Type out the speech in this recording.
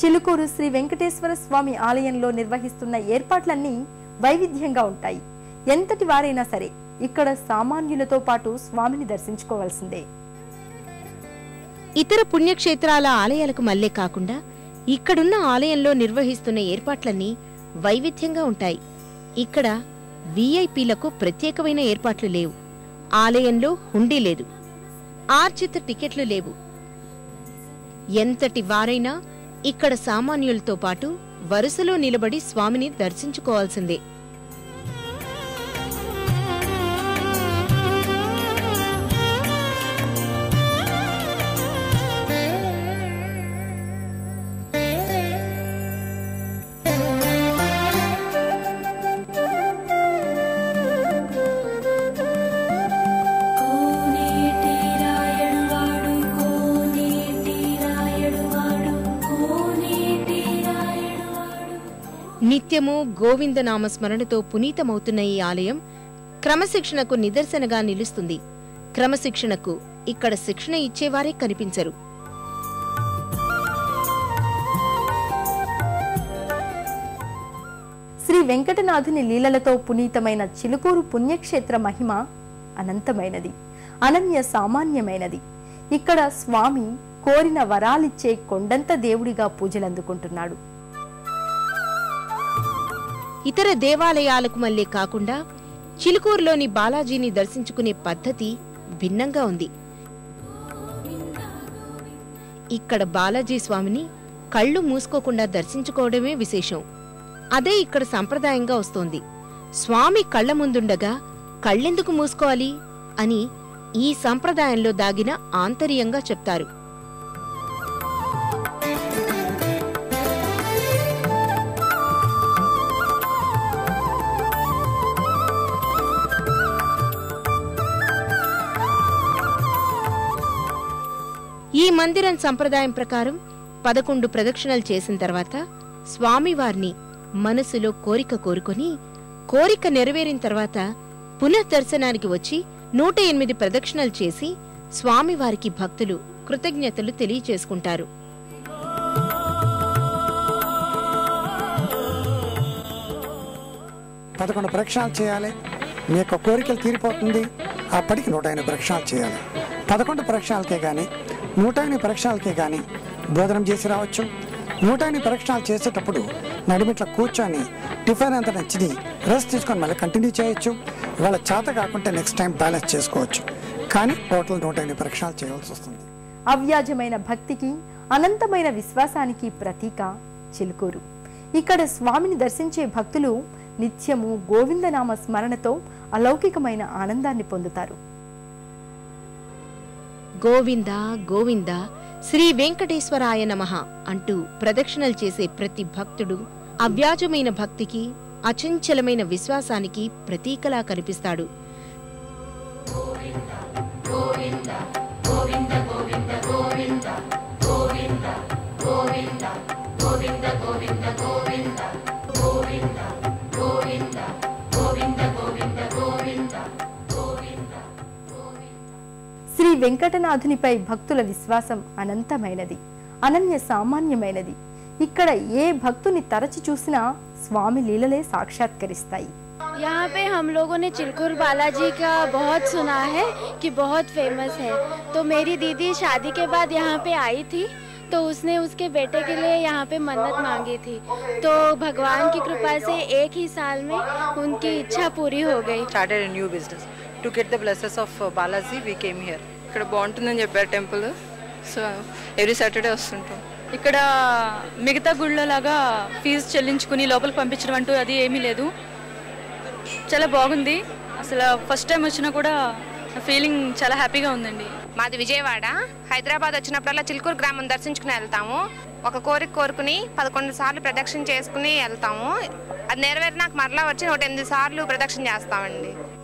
చిలుకూరు శ్రీ వెంకటేశ్వర స్వామి ఆలయంలో నిర్వహిస్తున్న ఏర్పాట్లన్నీ వైవిధ్యంగా ఉంటాయి. ఎంతటి వారైనా సరే ఇక్కడ సామాన్యులతో పాటు స్వామిని దర్శించుకోవాల్సిందే. ఇతర పుణ్యక్షేత్రాల ఆలయాలకు మల్లే కాకుండా ఇక్కడున్న ఆలయంలో నిర్వహిస్తున్న ఏర్పాట్లన్నీ వైవిధ్యంగా ఉంటాయి. ఇక్కడ వీఐపీలకు ప్రత్యేకమైన ఏర్పాట్లు లేవు. ఆలయంలో హుండీ లేదు. ఆర్జిత టికెట్లు లేవు. ఎంతటి వారైనా ఇక్కడ సామాన్యులతో పాటు వరుసలో నిలబడి స్వామిని దర్శించుకోవాల్సిందే. నిత్యము గోవిందనామ స్మరణతో పునీతమవుతున్న ఈ ఆలయం క్రమశిక్షణకు నిదర్శనగా నిలుస్తుంది. క్రమశిక్షణకు ఇక్కడ శిక్షణ ఇచ్చేవారే కనిపించరు. శ్రీ వెంకటనాథుని లీలలతో పునీతమైన చిలుకూరు పుణ్యక్షేత్ర మహిమ అనంతమైనది. అనన్య సామాన్యమైనది. ఇక్కడ స్వామి కోరిన వరాలిచ్చే కొండంత దేవుడిగా పూజలందుకుంటున్నాడు. ఇతర దేవాలయాలకు మళ్ళే కాకుండా చిలుకూరులోని బాలాజీని దర్శించుకునే పద్ధతి భిన్నంగా ఉంది. ఇక్కడ బాలాజీ స్వామిని కళ్ళు మూసుకోకుండా దర్శించుకోవడమే విశేషం. అదే ఇక్కడ సంప్రదాయంగా వస్తోంది. స్వామి కళ్ళ ముందుండగా కళ్ళెందుకు మూసుకోవాలి అని ఈ సంప్రదాయంలో దాగిన ఆంతర్యంగా చెప్తారు. ఈ మందిరం సంప్రదాయం ప్రకారం పదకొండు ప్రదక్షిణలు చేసిన తర్వాత స్వామివారిని మనసులో కోరిక కోరుకొని కోరిక నెరవేరిన తర్వాత పునఃదర్శనానికి వచ్చి నూట ఎనిమిది ప్రదక్షిణలు చేసి స్వామివారికి భక్తులు కృతజ్ఞతలు తెలియచేసుకుంటారు. పదకొండు ప్రక్షాలు చేయాలి. మీ యొక్క కోరికలు తీరిపోతుంది. అప్పటికి నూట ఎనిమిది ప్రక్షాళన చేయాలి. పదకొండు ప్రక్షాలకే కానీ నూట ఎనిమిది కానీ భోజనం చేసి రావచ్చు. నూట ఎనిమిది చేసేటప్పుడు నడిమిట్ల కూర్చొని టిఫిన్ అంత నచ్చిని రెస్ట్ తీసుకొని మళ్ళీ కంటిన్యూ చేయొచ్చు. ఇవాళ చేత కాకుంటే నెక్స్ట్ టైం బ్యాలెన్స్ చేసుకోవచ్చు. కానీ టోటల్ నూట ఎనిమిది ప్రక్షాళన చేయవలసి వస్తుంది. అవ్యాజమైన భక్తికి అనంతమైన విశ్వాసానికి ప్రతీక చిలుకూరు. ఇక్కడ స్వామిని దర్శించే భక్తులు నిత్యము గోవిందనామ స్మరణతో అలౌకికమైన ఆనందాన్ని పొందుతారు. గోవింద గోవింద శ్రీ వెంకటేశ్వరాయ నమః అంటూ ప్రదక్షిణలు చేసే ప్రతి భక్తుడు అవ్యాజమైన భక్తికి అచంచలమైన విశ్వాసానికి ప్రతీకలా కనిపిస్తాడు. శ్రీ వెంకటనాథునిపై భక్తుల విశ్వాసం అనంతమైనది అనన్య సామాన్యమైనది ఇక్కడ ఏ భక్తుని తరచి చూసినా స్వామి లీలలే సాక్షాత్కరిస్తాయి यहाँ पे हम लोगों ने चिलकुर बालाजी का बहुत सुना है कि बहुत फेमस है तो मेरी दीदी शादी के बाद यहाँ पे आई थी तो उसने उसके बेटे के लिए यहाँ पे मन्नत मांगी थी तो भगवान की कृपा से एक ही साल में उनकी इच्छा पूरी हो गई started a new business. To get the blessings of uh, Balaji, we came here. ఇక్కడ బాగుంటుందని చెప్పారు టెంపుల్ సో ఎవ్రీ సాటర్డే వస్తుంటాం ఇక్కడ మిగతా గుళ్ళో లాగా ఫీజు చెల్లించుకుని లోపలికి పంపించడం అంటూ అది ఏమీ లేదు చాలా బాగుంది అసలు ఫస్ట్ టైం వచ్చినా కూడా ఫీలింగ్ చాలా హ్యాపీగా ఉందండి. మాది విజయవాడ. హైదరాబాద్ వచ్చినప్పుడల్లా చిలుకూరు గ్రామం దర్శించుకుని వెళ్తాము. ఒక కోరిక కోరుకుని పదకొండు సార్లు ప్రదక్షిణ చేసుకుని వెళ్తాము. అది నెరవేరినాక మరలా వచ్చి నూట ఎనిమిది సార్లు ప్రదక్షిణ చేస్తామండి.